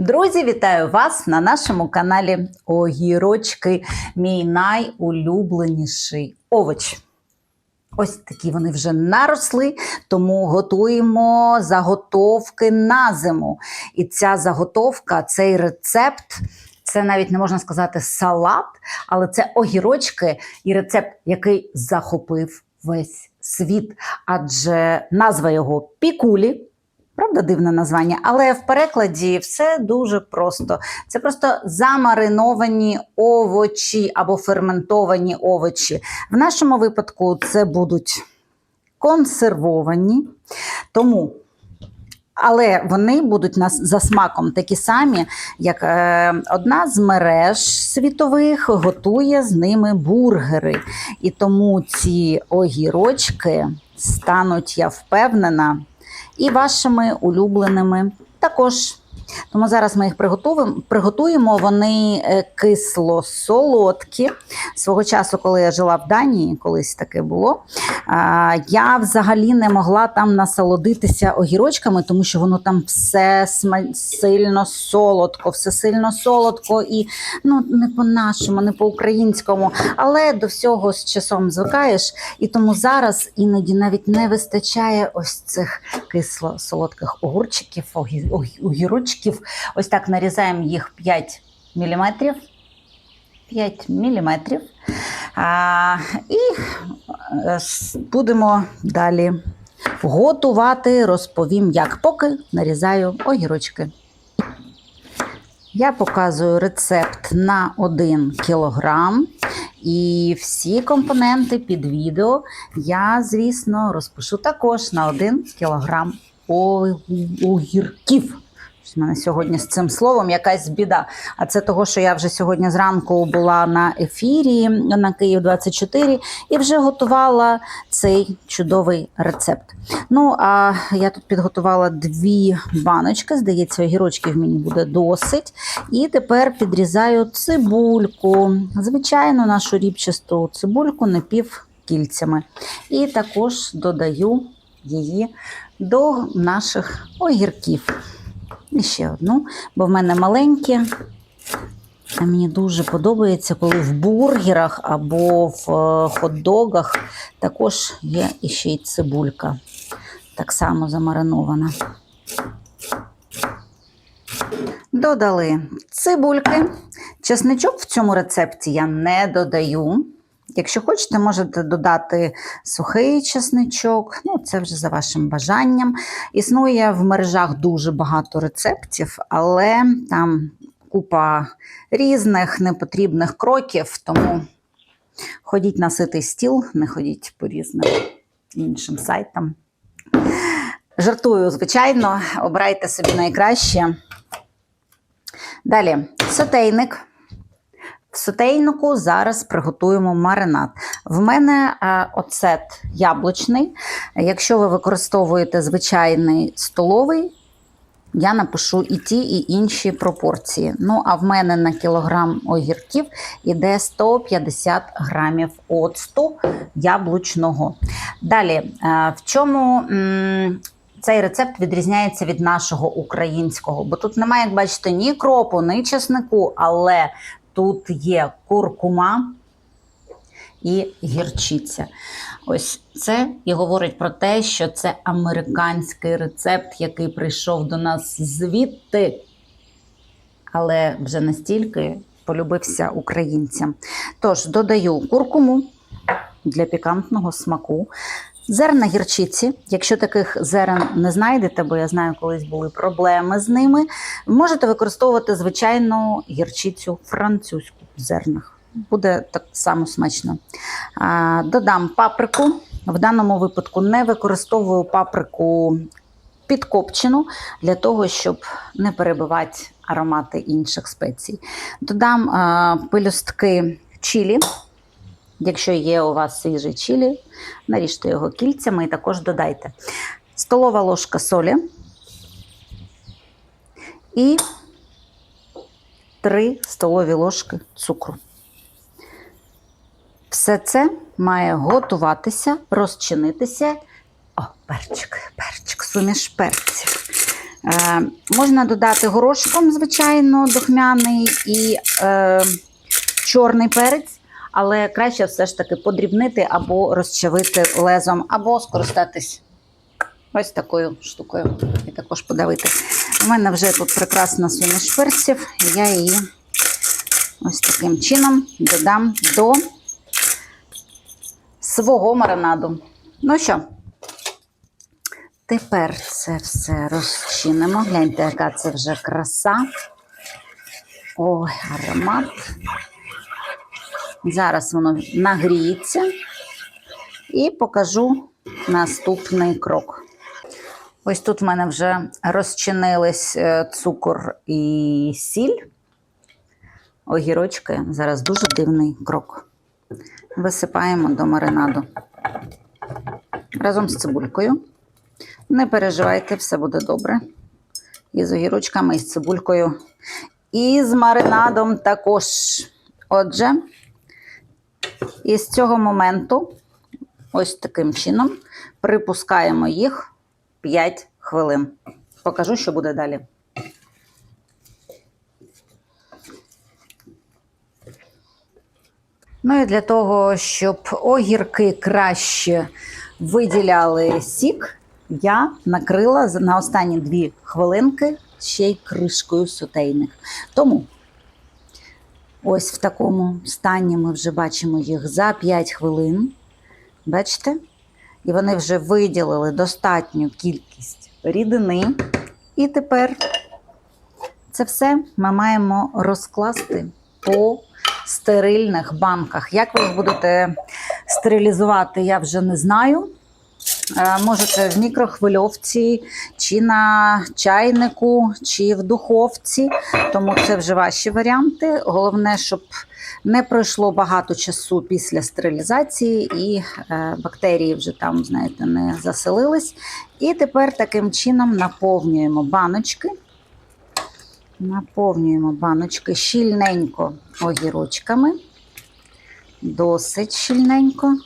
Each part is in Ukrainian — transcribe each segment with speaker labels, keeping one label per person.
Speaker 1: Друзі, вітаю вас на нашому каналі Огірочки. Мій найулюбленіший овоч. Ось такі вони вже наросли, тому готуємо заготовки на зиму. І ця заготовка, цей рецепт, це навіть не можна сказати салат, але це огірочки і рецепт, який захопив весь світ. Адже назва його пікулі. Правда, дивне названня, але в перекладі все дуже просто. Це просто замариновані овочі або ферментовані овочі. В нашому випадку це будуть консервовані, тому. Але вони будуть нас за смаком такі самі, як е, одна з мереж світових готує з ними бургери. І тому ці огірочки стануть, я впевнена, і вашими улюбленими також. Тому зараз ми їх приготуємо. Вони е, кисло-солодкі. Свого часу, коли я жила в Данії, колись таке було. Я взагалі не могла там насолодитися огірочками, тому що воно там все сильно солодко, все сильно солодко і ну, не по-нашому, не по-українському. Але до всього з часом звикаєш. І тому зараз іноді навіть не вистачає ось цих кисло-солодких огурчиків, огі- огірочків. Ось так нарізаємо їх 5 мм. 5 мм. А, і е, будемо далі готувати, розповім, як поки нарізаю огірочки. Я показую рецепт на 1 кілограм. І всі компоненти під відео я, звісно, розпишу також на 1 кілограм огірків. В мене сьогодні з цим словом якась біда. А це того, що я вже сьогодні зранку була на ефірі на Київ 24 і вже готувала цей чудовий рецепт. Ну, а я тут підготувала дві баночки. Здається, огірочків мені буде досить. І тепер підрізаю цибульку. Звичайно, нашу рібчасту цибульку напівкільцями. І також додаю її до наших огірків. І ще одну, бо в мене маленькі. А мені дуже подобається, коли в бургерах або в е, хот-догах також є іще й цибулька. Так само замаринована. Додали цибульки. Чесничок в цьому рецепті я не додаю. Якщо хочете, можете додати сухий чесничок, ну це вже за вашим бажанням. Існує в мережах дуже багато рецептів, але там купа різних непотрібних кроків, тому ходіть на ситий стіл, не ходіть по різним іншим сайтам. Жартую, звичайно, обирайте собі найкраще. Далі, сотейник. В сотейнику зараз приготуємо маринад. В мене е, оцет яблучний. Якщо ви використовуєте звичайний столовий, я напишу і ті, і інші пропорції. Ну, а в мене на кілограм огірків іде 150 грамів оцту яблучного. Далі, е, в чому цей рецепт відрізняється від нашого українського? Бо тут немає, як бачите, ні кропу, ні чеснику, але тут є куркума і гірчиця. Ось це і говорить про те, що це американський рецепт, який прийшов до нас звідти, але вже настільки полюбився українцям. Тож додаю куркуму для пікантного смаку. Зерна гірчиці, якщо таких зерен не знайдете, бо я знаю, колись були проблеми з ними, можете використовувати звичайну гірчицю французьку в зернах. Буде так само смачно. Додам паприку. В даному випадку не використовую паприку підкопчену для того, щоб не перебивати аромати інших спецій. Додам пелюстки чилі. Якщо є у вас свіжий чилі, наріжте його кільцями і також додайте. Столова ложка солі і 3 столові ложки цукру. Все це має готуватися, розчинитися. О, перчик, перчик, суміш перців. Е, можна додати горошком, звичайно, духмяний і е, чорний перець, але краще все ж таки подрібнити або розчавити лезом, або скористатись ось такою штукою і також подавити. У мене вже тут прекрасна суміш перців, і я її ось таким чином додам до свого маринаду. Ну що, тепер це все розчинимо. Гляньте, яка це вже краса. Ой, аромат. Зараз воно нагріється і покажу наступний крок. Ось тут в мене вже розчинились е, цукор і сіль. Огірочки. Зараз дуже дивний крок. Висипаємо до маринаду разом з цибулькою. Не переживайте, все буде добре. І з огірочками, і з цибулькою, і з маринадом також. Отже, із цього моменту, ось таким чином, припускаємо їх 5 хвилин. Покажу, що буде далі. Ну і для того, щоб огірки краще виділяли сік, я накрила на останні 2 хвилинки ще й кришкою сотейник. Тому ось в такому стані ми вже бачимо їх за 5 хвилин. Бачите? І вони вже виділили достатню кількість рідини. І тепер це все ми маємо розкласти по стерильних банках. Як ви їх будете стерилізувати, я вже не знаю. Е, Можете в мікрохвильовці, чи на чайнику, чи в духовці, тому це вже ваші варіанти. Головне, щоб не пройшло багато часу після стерилізації і е, бактерії вже там, знаєте, не заселились. І тепер таким чином наповнюємо баночки. Наповнюємо баночки щільненько огірочками. Досить щільненько.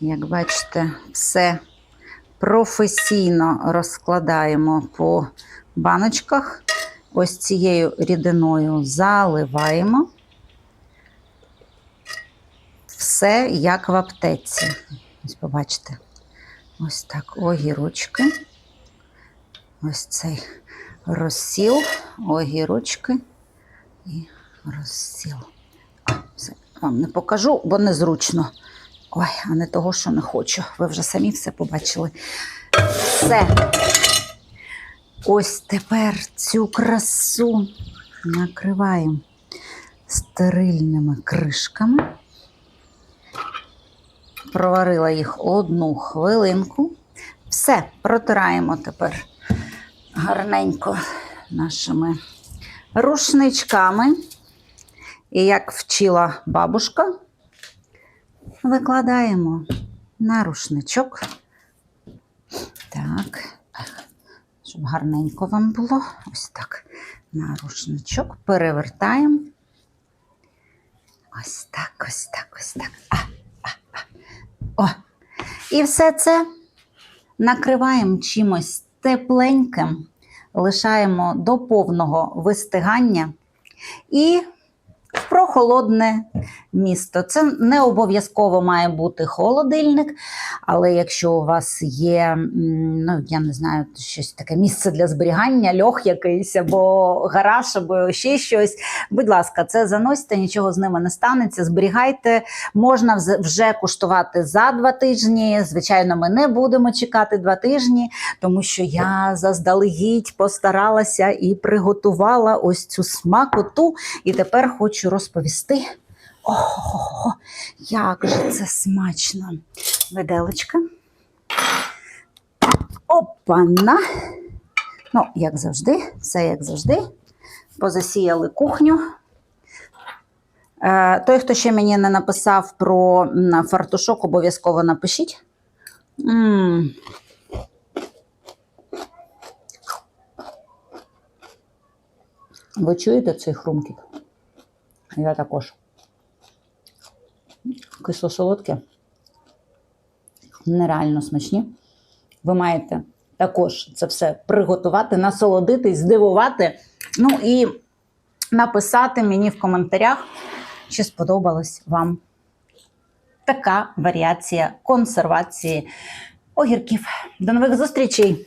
Speaker 1: Як бачите, все професійно розкладаємо по баночках. Ось цією рідиною заливаємо. Все як в аптеці. Ось побачите. Ось так огірочки. Ось цей розсіл, огірочки і розсіл. Все, вам не покажу, бо незручно. Ой, а не того, що не хочу. Ви вже самі все побачили. Все. Ось тепер цю красу накриваємо стерильними кришками. Проварила їх одну хвилинку. Все, протираємо тепер гарненько нашими рушничками. І як вчила бабушка, викладаємо на рушничок. Так, щоб гарненько вам було. Ось так. На рушничок перевертаємо. Ось так, ось так, ось так. А, а, а. О. І все це накриваємо чимось тепленьким, лишаємо до повного вистигання і в прохолодне місто. Це не обов'язково має бути холодильник, але якщо у вас є, ну я не знаю, щось таке місце для зберігання, льох якийсь або гараж, або ще щось. Будь ласка, це заносьте, нічого з ними не станеться. Зберігайте, можна вже куштувати за два тижні. Звичайно, ми не будемо чекати два тижні, тому що я заздалегідь постаралася і приготувала ось цю смакоту. І тепер хочу розповісти. Ого, як же це смачно. Виделочка. Опана. Ну, як завжди, все як завжди. Позасіяли кухню. Е, той, хто ще мені не написав про фартушок, обов'язково напишіть. м Ви чуєте цей хрумкіт? Я також. Кисло-солодке. Нереально смачні. ви маєте також це все приготувати, насолодитись, здивувати. Ну і написати мені в коментарях, чи сподобалась вам така варіація консервації огірків. До нових зустрічей!